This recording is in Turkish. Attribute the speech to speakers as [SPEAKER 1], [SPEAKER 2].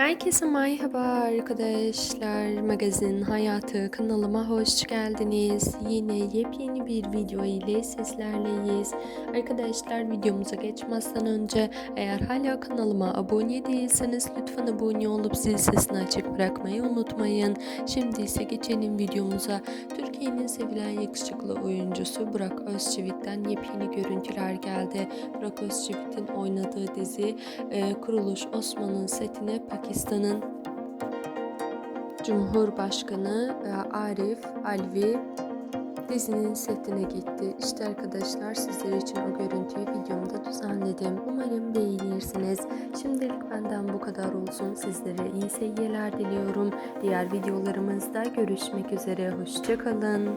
[SPEAKER 1] Herkese merhaba arkadaşlar. Magazin Hayatı kanalıma hoş geldiniz. Yine yepyeni bir video ile sizlerleyiz. Arkadaşlar videomuza geçmezden önce eğer hala kanalıma abone değilseniz lütfen abone olup zil sesini açık bırakmayı unutmayın. Şimdi ise geçelim videomuza. Türkiye'nin sevilen yakışıklı oyuncusu Burak Özçivit'ten yepyeni görüntüler geldi. Burak Özçivit'in oynadığı dizi e, Kuruluş Osman'ın setine Pakistan'ın Cumhurbaşkanı e, Arif Alvi dizinin setine gitti. İşte arkadaşlar sizler için o görüntüyü videomda düzenledim. Umarım beğenirsiniz. Şimdilik benden bu kadar olsun. Sizlere iyi seyirler diliyorum. Diğer videolarımızda görüşmek üzere. Hoşçakalın.